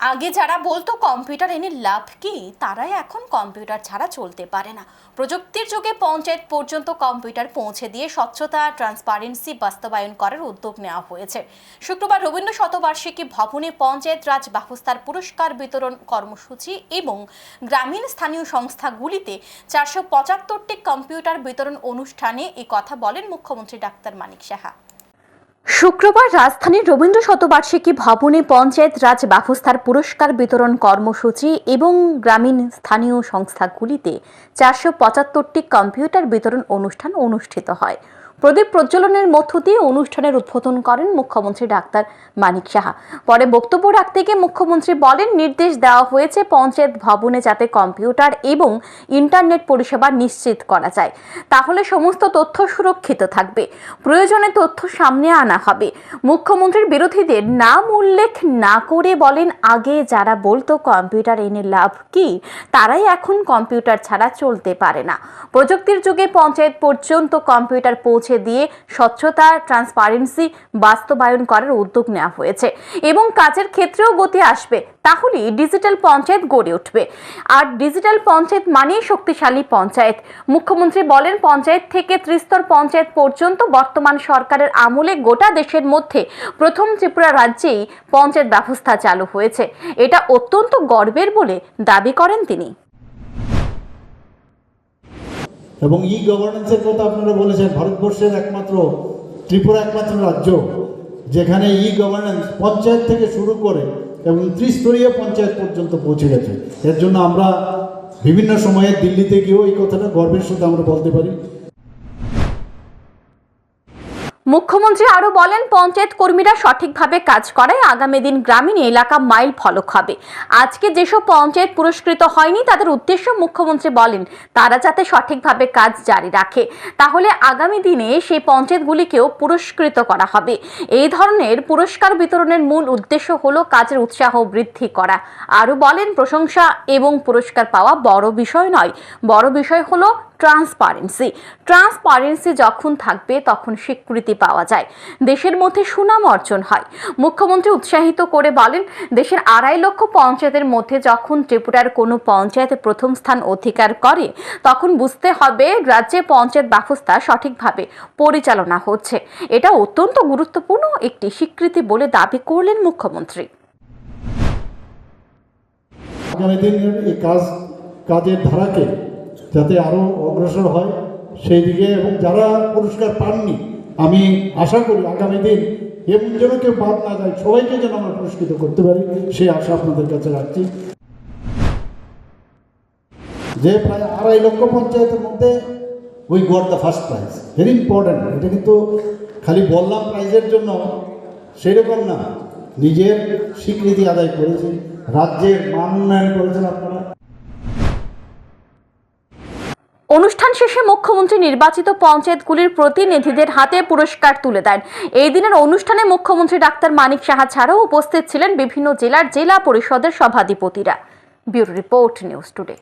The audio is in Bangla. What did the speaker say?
আগে যারা বলতো কম্পিউটার এনে লাভ কি, তারাই এখন কম্পিউটার ছাড়া চলতে পারে না। প্রযুক্তির যুগে পঞ্চায়েত পর্যন্ত কম্পিউটার পৌঁছে দিয়ে স্বচ্ছতা ট্রান্সপারেন্সি বাস্তবায়ন করার উদ্যোগ নেওয়া হয়েছে। শুক্রবার রবীন্দ্র শতবার্ষিকী ভবনে পঞ্চায়েত রাজ ব্যবস্থার পুরস্কার বিতরণ কর্মসূচি এবং গ্রামীণ স্থানীয় সংস্থাগুলিতে চারশো পঁচাত্তরটি কম্পিউটার বিতরণ অনুষ্ঠানে কথা বলেন মুখ্যমন্ত্রী ডাক্তার মানিক সাহা। শুক্রবার রাজধানীর রবীন্দ্র শতবার্ষিকী ভবনে পঞ্চায়েত রাজ ব্যবস্থার পুরস্কার বিতরণ কর্মসূচি এবং গ্রামীণ স্থানীয় সংস্থাগুলিতে চারশো পঁচাত্তরটি কম্পিউটার বিতরণ অনুষ্ঠান অনুষ্ঠিত হয়। প্রদীপ প্রজ্বলনের মধ্য দিয়ে অনুষ্ঠানের উদ্বোধন করেন মুখ্যমন্ত্রী ডাক্তার মানিক সাহা। পরে বক্তব্য রাখতে গিয়ে মুখ্যমন্ত্রী বলেন, নির্দেশ দেওয়া হয়েছে পঞ্চায়েত ভবনে যাতে কম্পিউটার এবং ইন্টারনেট পরিষেবা নিশ্চিত করা যায়। তাহলে সমস্ত তথ্য সুরক্ষিত থাকবে। প্রয়োজনে তথ্য সামনে আনা হবে। মুখ্যমন্ত্রীর বিরোধীদের নাম উল্লেখ না করে বলেন, আগে যারা বলতো কম্পিউটার এনে লাভ কি, তারাই এখন কম্পিউটার ছাড়া চলতে পারে না। প্রযুক্তির যুগে পঞ্চায়েত পর্যন্ত কম্পিউটার পৌঁছে দিয়ে স্বচ্ছতা ট্রান্সপারেন্সি বাস্তবায়ন করার উদ্যোগ নেওয়া হয়েছে। এবং কাজের ক্ষেত্রেও গতি আসবে, তাহলেই ডিজিটাল পঞ্চায়েত গড়ে উঠবে। আর ডিজিটাল পঞ্চায়েত মানেই শক্তিশালী পঞ্চায়েত। মুখ্যমন্ত্রী বলেন, পঞ্চায়েত থেকে ত্রিস্তর পঞ্চায়েত পর্যন্ত বর্তমান সরকারের আমলে গোটা দেশের মধ্যে প্রথম ত্রিপুরা রাজ্যেই পঞ্চায়েত ব্যবস্থা চালু হয়েছে। এটা অত্যন্ত গর্বের বলে দাবি করেন তিনি। এবং ই গভর্নেন্সের কথা আপনারা বলেছেন, ভারতবর্ষের একমাত্র, ত্রিপুরা একমাত্র রাজ্য, যেখানে ই গভর্নেন্স পঞ্চায়েত থেকে শুরু করে এবং ত্রিস্তরীয় পঞ্চায়েত পর্যন্ত পৌঁছে গেছে। এর জন্য আমরা বিভিন্ন সময়ে দিল্লিতে গিয়েও এই কথাটা গর্বের সাথে আমরা বলতে পারি। মুখ্যমন্ত্রী আরও বলেন, পঞ্চায়েত কর্মীরা সঠিকভাবে কাজ করায় আগামী দিন গ্রামীণ এলাকা মাইল ফলক হবে। আজকে যেসব পঞ্চায়েত পুরস্কৃত হয়নি, তাদের উদ্দেশ্য মুখ্যমন্ত্রী বলেন, তারা যাতে সঠিকভাবে কাজ জারি রাখে। তাহলে আগামী দিনে সেই পঞ্চায়েতগুলিকেও পুরস্কৃত করা হবে। এই ধরনের পুরস্কার বিতরণের মূল উদ্দেশ্য হলো কাজের উৎসাহ বৃদ্ধি করা। আরও বলেন, প্রশংসা এবং পুরস্কার পাওয়া বড় বিষয় নয়। বড় বিষয় হলো ট্রান্সপারেন্সি ট্রান্সপারেন্সি যখন থাকবে, তখন স্বীকৃতি পাওয়া যায়। দেশের মধ্যে সুনাম অর্জন হয়। মুখ্যমন্ত্রী উৎসাহিত করে বলেন, দেশের আড়াই লক্ষ পঞ্চায়েতের মধ্যে যখন ত্রিপুরার কোনো পঞ্চায়েত প্রথম স্থান অধিকার করে, তখন বুঝতে হবে রাজ্যে পঞ্চায়েত ব্যবস্থা সঠিকভাবে পরিচালনা হচ্ছে। এটা অত্যন্ত গুরুত্বপূর্ণ একটি স্বীকৃতি বলে দাবি করলেন মুখ্যমন্ত্রী। এই কাজ, কাজের ধারাকে যাতে আরও অগ্রসর হয় সেই দিকে এবং যারা পুরস্কার পাননি, আমি আশা করি আগামী দিন এমন যেন কেউ বাদ না যায়, সবাইকে যেন আমরা পুরস্কৃত করতে পারি, সেই আশা আপনাদের কাছে রাখছি। যে প্রায় আড়াই লক্ষ পঞ্চায়েতের মধ্যে we got the first prize very important এটা কিন্তু খালি বললাম প্রাইজের জন্য সেরকম না, নিজের স্বীকৃতি আদায় করেছি, রাজ্যের মান উন্নয়ন করেছেন আপনারা। অনুষ্ঠান শেষে মুখ্যমন্ত্রী নির্বাচিত পঞ্চায়েতগুলির প্রতিনিধিদের হাতে পুরস্কার তুলে দেন। এই দিনের অনুষ্ঠানে মুখ্যমন্ত্রী ডাক্তার মানিক সাহা ছাড়াও উপস্থিত ছিলেন বিভিন্ন জেলার জেলা পরিষদের সভাধিপতিরা। Bureau report news today.